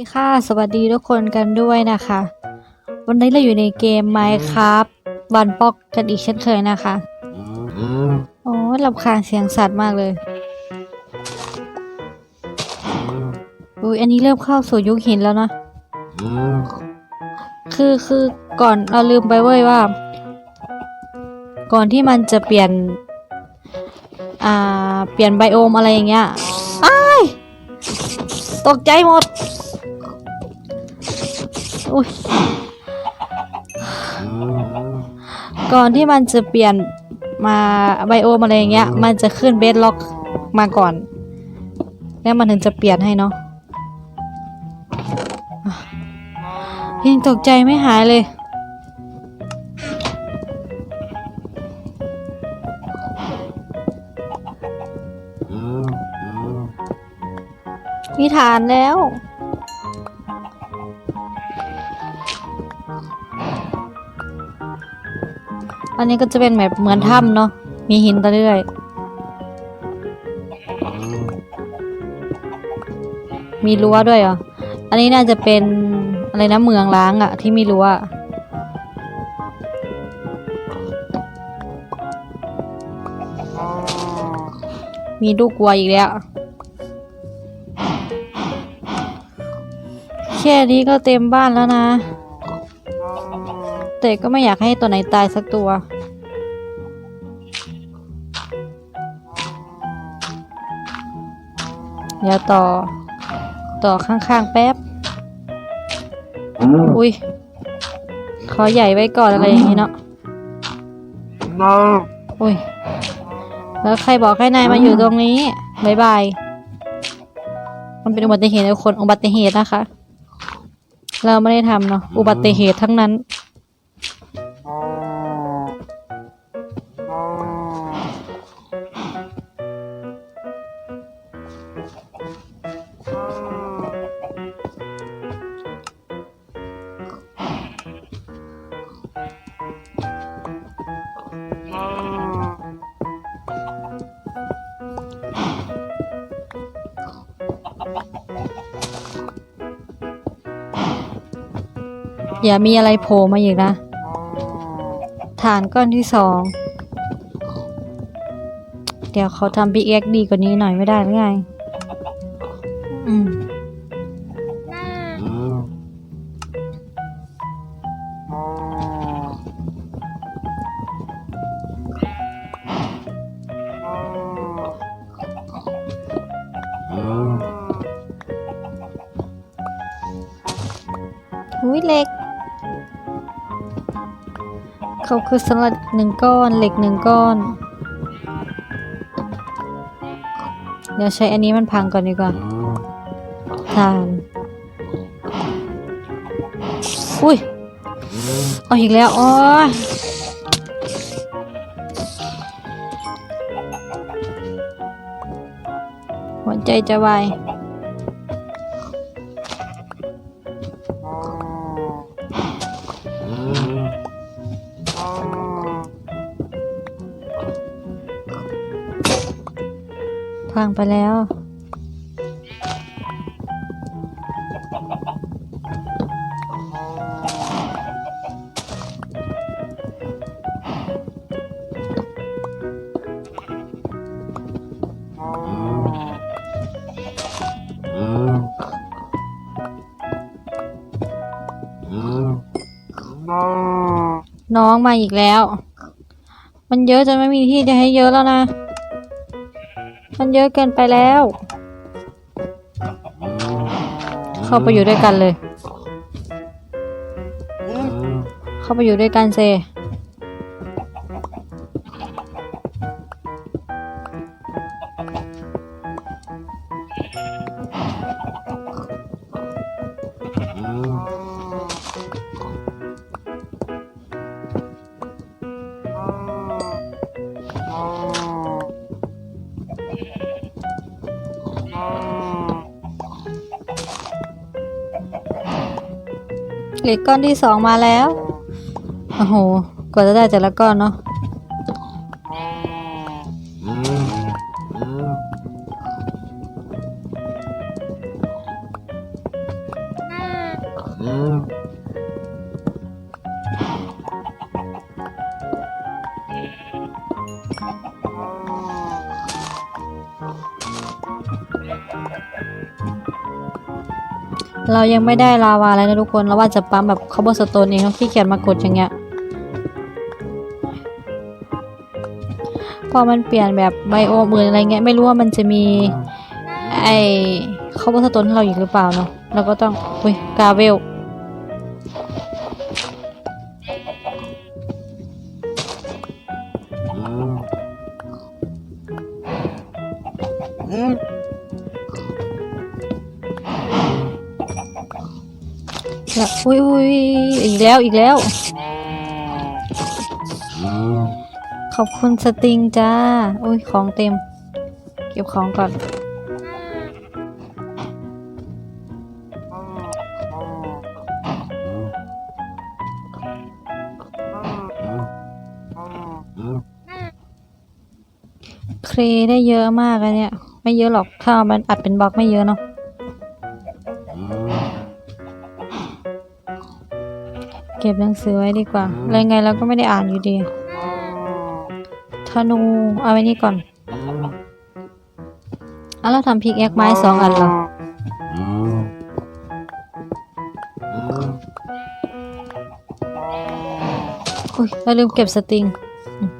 ดีค่ะ สวัสดีทุกคนกันด้วยนะคะ วันนี้เราอยู่ในเกม Minecraft วันปอกกันอีกเช่นเคยนะคะ โอ้ยรำคาญเสียงสัตว์มากเลยอุ้ยอันนี้เริ่มเข้าสู่ยุคหินแล้วนะ คือคือก่อนเราลืมไปเว้ยว่า ก่อนที่มันจะเปลี่ยน อ่า เปลี่ยนไบโอมอะไรอย่างเงี้ยอ้ายตกใจหมด อุ้ยก่อนที่มันจะเปลี่ยนมาไบโอมอะไรอย่างเงี้ย มันจะขึ้นเบสล็อกมาก่อน แล้วมันถึงจะเปลี่ยนให้เนาะอะยังตกใจไม่หายเลยมีฐานแล้ว อันนี้ก็จะเป็นแบบเหมือนถ้ำเนาะ มีหินตเรื่อยมีรั้วด้วยเหรอ อันนี้น่าจะเป็นอะไรนะเมืองล้างอะที่มีรั้วมีลูกวัวอีกแล้ว แค่นี้ก็เต็มบ้านแล้วนะ แต่ก็ไม่อยากให้ตัวไหนตายสักตัว เดี๋ยวต่อ ต่อข้างๆแป๊บ อุ้ยขอใหญ่ไว้ก่อนอะไรอย่างนี้เนาะอุ้ย แล้วใครบอกให้นายมาอยู่ตรงนี้บายบาย มันเป็นอุบัติเหตุทุกคน อุบัติเหตุนะคะ เราไม่ได้ทำเนาะ อุบัติเหตุทั้งนั้น อย่ามีอะไรโผล่มาอีกนะ ฐานก้อนที่สอง เดี๋ยวเขาทำพีเอ็กดีกว่านี้หน่อยไม่ได้หรือไง อืมอุ้ยเหล็ก เขาคือสลัดหนึ่งก้อน เหล็กหนึ่งก้อน เดี๋ยวใช้อันนี้มันพังก่อนดีกว่าทานอุ้ยเอาอีกแล้วโอ้ยหัวใจจะวาย ไปแล้ว น้องมาอีกแล้ว มันเยอะจนไม่มีที่จะให้เยอะแล้วนะ มันเยอะเกินไปแล้ว เข้าไปอยู่ด้วยกันเลย เข้าไปอยู่ด้วยกันเซ เหล็กก้อนที่สองมาแล้ว โอ้โห กว่าจะได้แต่ละก้อนเนาะ เรายังไม่ได้ลาวาเลยนะทุกคนเราว่าจะปั๊มแบบคาร์บอนสโตนเองเราขี้เกียจมากดอย่างเงี้ยพอมันเปลี่ยนแบบไบโอมอื่นอะไรเงี้ยไม่รู้ว่ามันจะมีไอคาร์บอนสโตนให้เราอีกหรือเปล่าเนาะเราก็ต้องอุ้ยกาเวล แล้วอุ้ยอุ้ยอีกแล้วอีกแล้ว ขอบคุณสติงจ้า อุ้ยของเต็ม เก็บของก่อน เครได้เยอะมากอะเนี่ยไม่เยอะหรอก ถ้ามันอัดเป็นบล็อกไม่เยอะเนาะ เก็บหนังสือไว้ดีกว่าอะไรไงเราก็ไม่ได้อ่านอยู่ดีธนูเอาไว้นี่ก่อนอะเราทำพิกแอคไม้สองอันเหรออุ้ยเราลืมเก็บสตริงอืม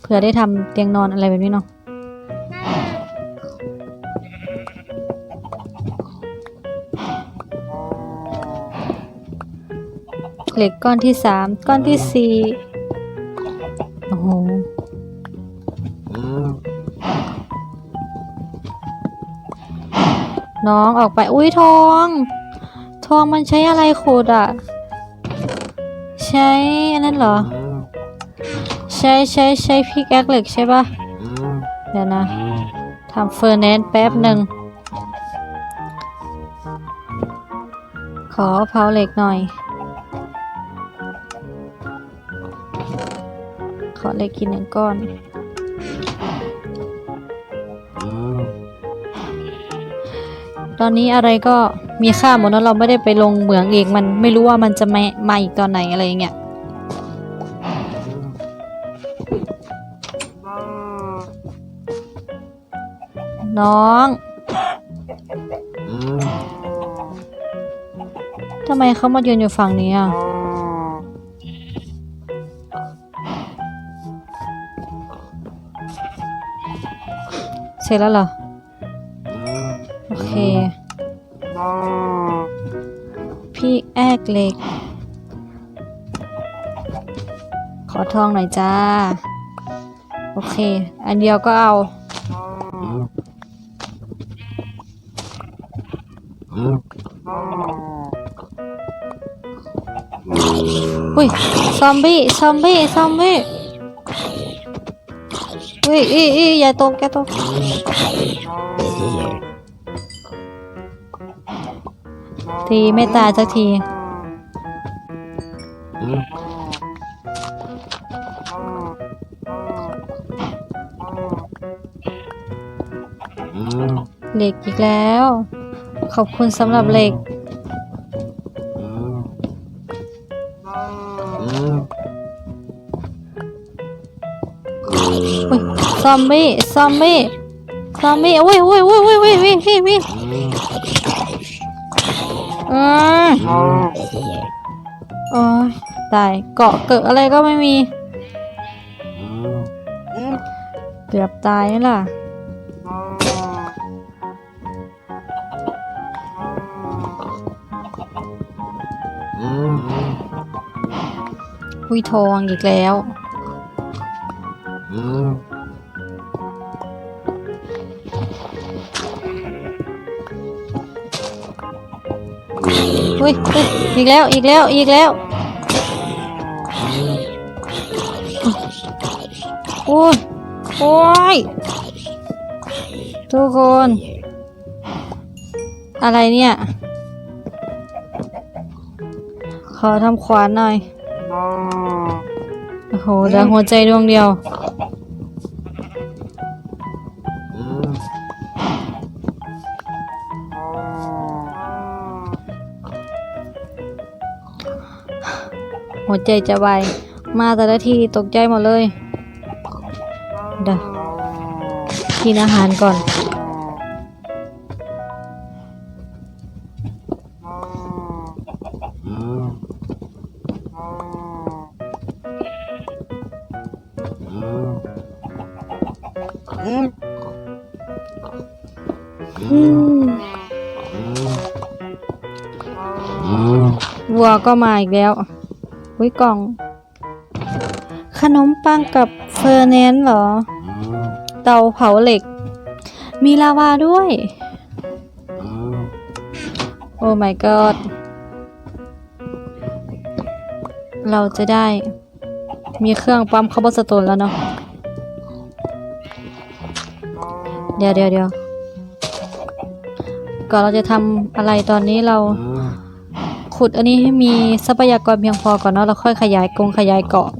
เผื่อได้ทำเตียงนอนอะไรแบบนี้เนาะ เหล็กก้อนที่สามก้อนที่สี่โอ้โหน้องออกไป อุ้ยทอง ทองมันใช้อะไรขุดอะใช้อันนั้นเหรอ ใช้ใช้ใช้พิกแอคเหล็กใช่ปะเดี๋ยวนะทำเฟอร์แนนแป๊บหนึ่ง ขอเผาเหล็กหน่อย เหล็กกินหนึ่งก้อน ตอนนี้อะไรก็มีค่าหมดแล้วเราไม่ได้ไปลงเหมืองเองมันไม่รู้ว่ามันจะมามาอีกตอนไหนอะไรอย่างเงี้ยน้องทำไมเขามายืนอยู่ฝั่งนี้อะ เสร็จแล้วเหรอ โอเค พี่แอกเหล็ก ขอทองหน่อยจ้า โอเค อันเดียวก็เอา อุ้ย ซอมบี้ ซอมบี้ ซอมบี้ อุ้ยอีอีอย่าตกอย่ตกทีไม่ตายสักทีเหล็กอีกแล้ว ขอบคุณสำหรับเหล็ก อมบี้ ซอมบี้ ซอมบี้อุ้ยอุ้ยอุ้ยอุ้ยอุ้ยวิ่งวิ่งวิ่งเอ้ยโอ้ยตาย เกาะเกิดอะไรก็ไม่มี เกือบตายนี่ล่ะอุ้ยทองอีกแล้ว อุ้ยอุ้ยอีกแล้วอีกแล้วอีกแล้วโอ้ยโอ้ยทุกคน อะไรเนี่ย ขอทำขวานหน่อย โอ้โหเหลือหัวใจดวงเดียว วใจจะวายมาแต่ละทีตกใจหมดเลยเด้อกินอาหารก่อนอืมวัวก็มาอีกแล้ว อุ้ยกล่อง ขนมปังกับเฟอร์แนนเหรอ เตาเผาเหล็ก มีลาวาด้วย โอ้ my god เราจะได้ มีเครื่องปั๊มคาร์บอนสโตนแล้วเนาะ เดี๋ยวเดี๋ยวเดี๋ยวก่อนเราจะทำอะไรตอนนี้เรา ขุดอันนี้ให้มีทรัพยากรเพียงพอก่อนเนาะเราค่อยขยายกรงขยายเกาะ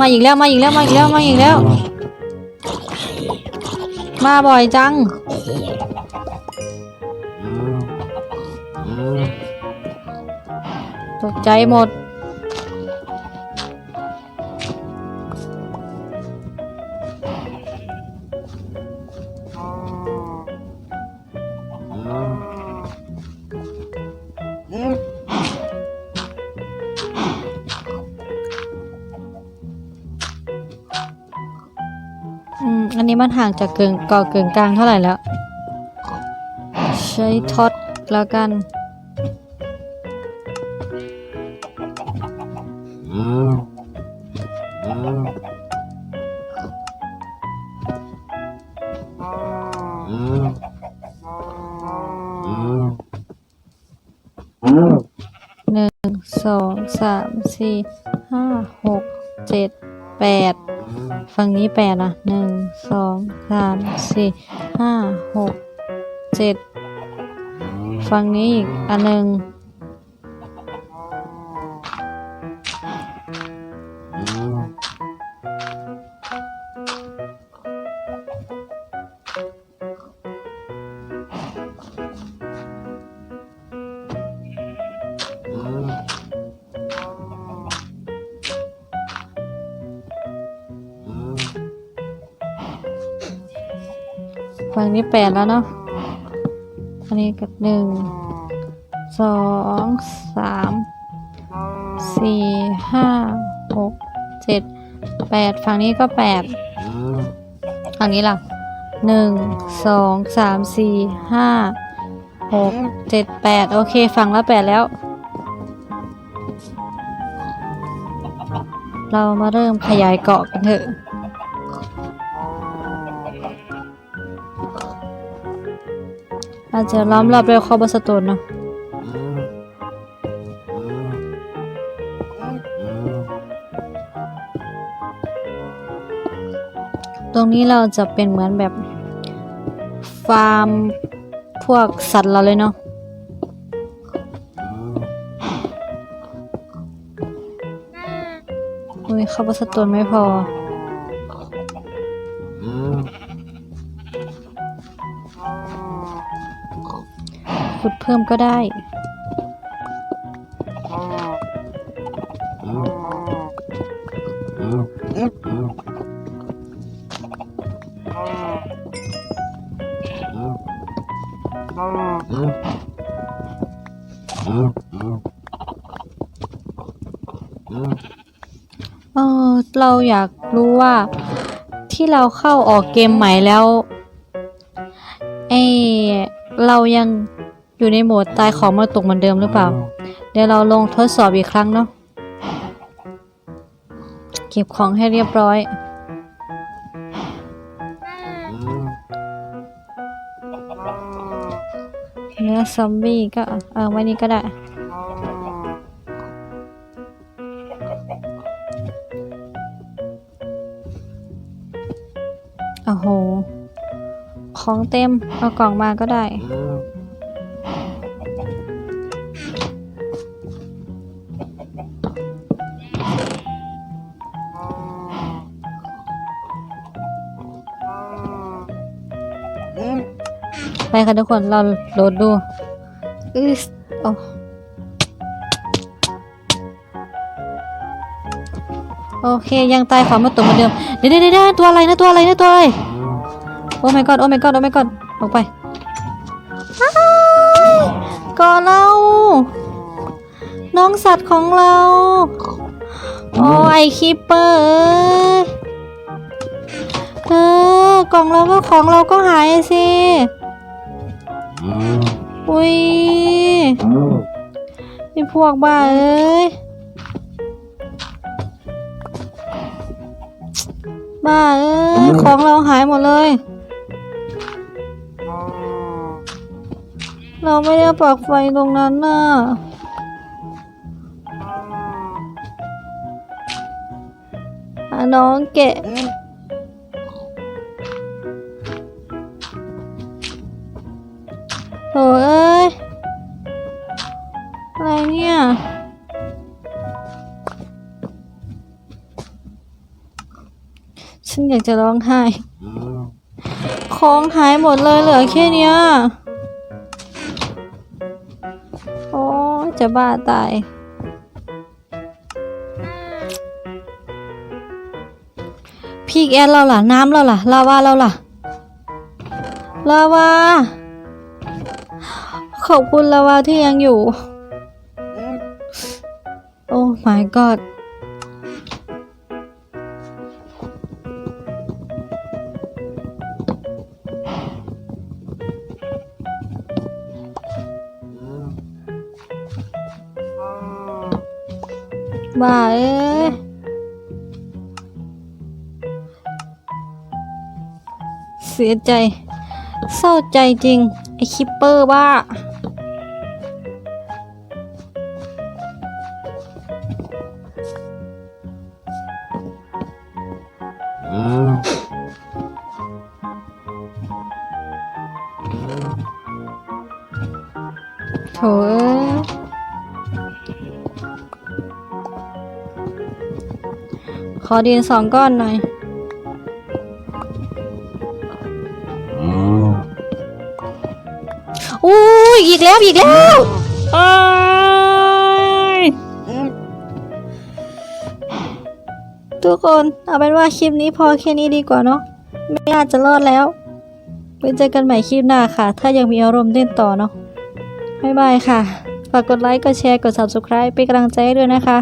มาอีกแล้วมาอีกแล้วมาอีกแล้วมาอีกแล้ว มาบ่อยจัง ตกใจหมด ห่างจากเกิงก่อเกิงกลางเท่าไหร่แล้ว ใช้ท็อตแล้วกัน หนึ่งสองสามสี่ห้าหกเจ็ดแปด ฝั่งนี้แปดนะหนึ่งสองสามสี่ห้าหกเจ็ดฝั่งนี้อีกอันหนึ่ง นี้แปดแล้วเนาะ อันนี้กับหนึ่ง สอง สาม สี่ ห้า หก เจ็ด แปด ฝั่งนี้ก็แปดฝั่งนี้ล่ะหนึ่ง สอง สาม สี่ ห้า หก เจ็ด แปด โอเค ฝั่งละแปดแล้ว เรามาเริ่มขยายเกาะกันเถอะ อาจจะล้อมรอบด้วยคอบบสโตนเนาะตรงนี้เราจะเป็นเหมือนแบบฟาร์มพวกสัตว์เราเลยเนาะอุ้ยคอบบสโตนไม่พอ ขุดเพิ่มก็ได้เออเราอยากรู้ว่าที่เราเข้าออกเกมใหม่แล้วเออเรายัง อยู่ในโหมดตายของมาตกเหมือนเดิมหรือเปล่า เดี๋ยวเราลองทดสอบอีกครั้งเนาะเก็บของให้เรียบร้อย เนื้อซอมบี้ก็เอาไว้นี่ก็ได้โอ้โห ของเต็ม เอากล่องมาก็ได้ ไปค่ะทุกคนเราโหลดดูอือโอ้โอเค ยังตายขวามาตุ่มเหมือนเดิมเดี๋ยวเดี๋ยวเดี๋ยวตัวอะไรนะตัวอะไรนะตัวอะไร โอ้ my god โอ้ my god โอ้ my god ออกไปอ้ายก่อนเรา น้องสัตว์ของเรา โอ้ไอคิปเปอร์เอ้ยเธอกล่องเราก็ของเราก็หายสิ อุ้ยไอพวกบ้าเอ้ย บ้าเอ้ย ของเราหายหมดเลย เราไม่ได้ปักไฟตรงนั้นน่ะหาน้องแกะ อยากจะร้องไห้ของหายหมดเลยเหลือแค่เนี้ยโอ้ยจะบ้าตาย พี่แอนเราล่ะ น้ำเราล่ะ ลาวาเราล่ะ ลาวา ขอบคุณลาวาที่ยังอยู่ โอ้ my god บ้าเอเสียใจ เศร้าใจจริง ไอคิปเปอร์บ้า อดินสองก้อนหน่อยอุ้ยอีกแล้วอีกแล้วเอ้ยทุกคนเอาเป็นว่าคลิปนี้พอแค่นี้ดีกว่าเนาะไม่น่าจะรอดแล้วไว้เจอกันใหม่คลิปหน้าค่ะ ถ้ายังมีอารมณ์เล่นต่อเนาะบ๊ายบายค่ะ ฝากกดไลค์ กดแชร์ กด subscribe เป็นกำลังใจให้ด้วยนะคะ